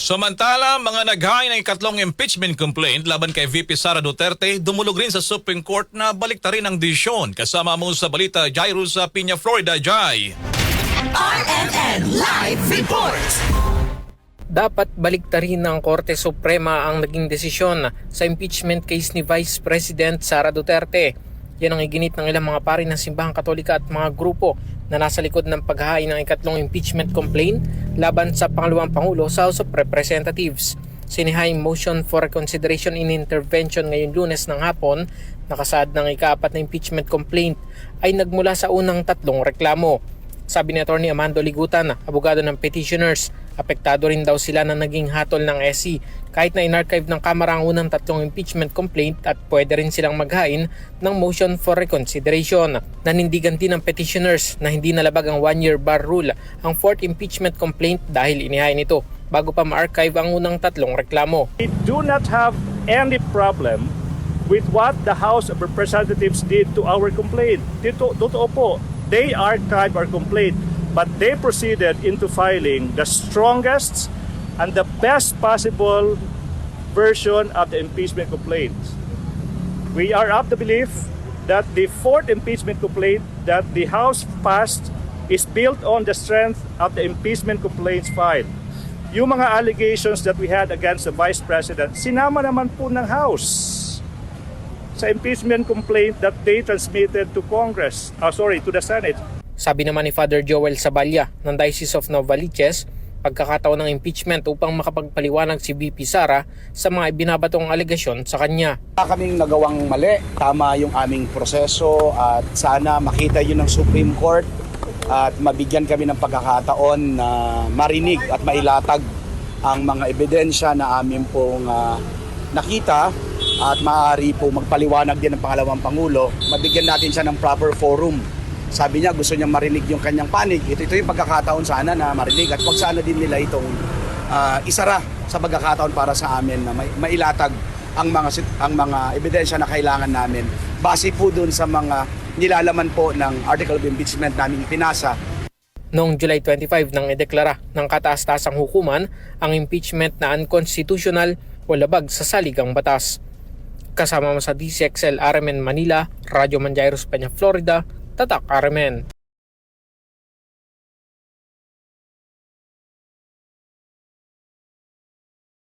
Samantala, mga naghain ng ikatlong impeachment complaint laban kay VP Sara Duterte dumulog rin sa Supreme Court na baliktarin ang desisyon. Kasama mo sa balita, Jairus sa Piña, Florida, Jai. RMN Live Report. dapat baliktarin ng Korte Suprema ang naging desisyon sa impeachment case ni Vice President Sara Duterte. Yan ang iginit ng ilang mga pari ng simbahang katolika at mga grupo na nasa likod ng paghahain ng ikatlong impeachment complaint laban sa pangalawang pangulo sa House of Representatives. Sinihaying motion for reconsideration in intervention ngayong lunes ng hapon, nakasaad ng ikaapat na impeachment complaint ay nagmula sa unang tatlong reklamo. Sabi ni Atty. Amando Ligutan, abogado ng petitioners, apektado rin daw sila na naging hatol ng SC kahit na inarchive ng Kamara ang unang tatlong impeachment complaint at pwede rin silang maghain ng motion for reconsideration. Nanindigan din ng petitioners na hindi nalabag ang one-year bar rule ang fourth impeachment complaint dahil inihain ito bago pa ma-archive ang unang tatlong reklamo. We do not have any problem with what the House of Representatives did to our complaint. Dito, totoo po, they archived our complaint, but they proceeded into filing the strongest and the best possible version of the impeachment complaint. We are of the belief that the fourth impeachment complaint that the House passed is built on the strength of the impeachment complaints filed. Yung mga allegations that we had against the Vice President, sinama naman po ng House sa impeachment complaint that they transmitted to Congress, ah, sorry, to the Senate. Sabi naman ni Father Joel Saballa ng Diocese of Novaliches, pagkakataon ng impeachment upang makapagpaliwanag si VP Sara sa mga ibinabatong alegasyon sa kanya. Kaming nagawang mali. Tama yung aming proseso at sana makita yun ng Supreme Court at mabigyan kami ng pagkakataon na marinig at mailatag ang mga ebidensya na amin pong ah, nakita at maaari po magpaliwanag din ng pangalawang Pangulo. Mabigyan natin siya ng proper forum. Sabi niya gusto niya marinig yung kanyang panig. Ito, ito yung pagkakataon sana na marinig at wag sana din nila itong ah, isara sa pagkakataon para sa amin na may, mailatag ang mga ang mga ebidensya na kailangan namin base po dun sa mga nilalaman po ng article of impeachment namin pinasa Noong July 25 nang ideklara ng kataas-taasang hukuman ang impeachment na unconstitutional o labag sa saligang batas. Kasama mo sa DCXL RMN Manila, Radyo Manjairos Peña, Florida, Tatak RMN.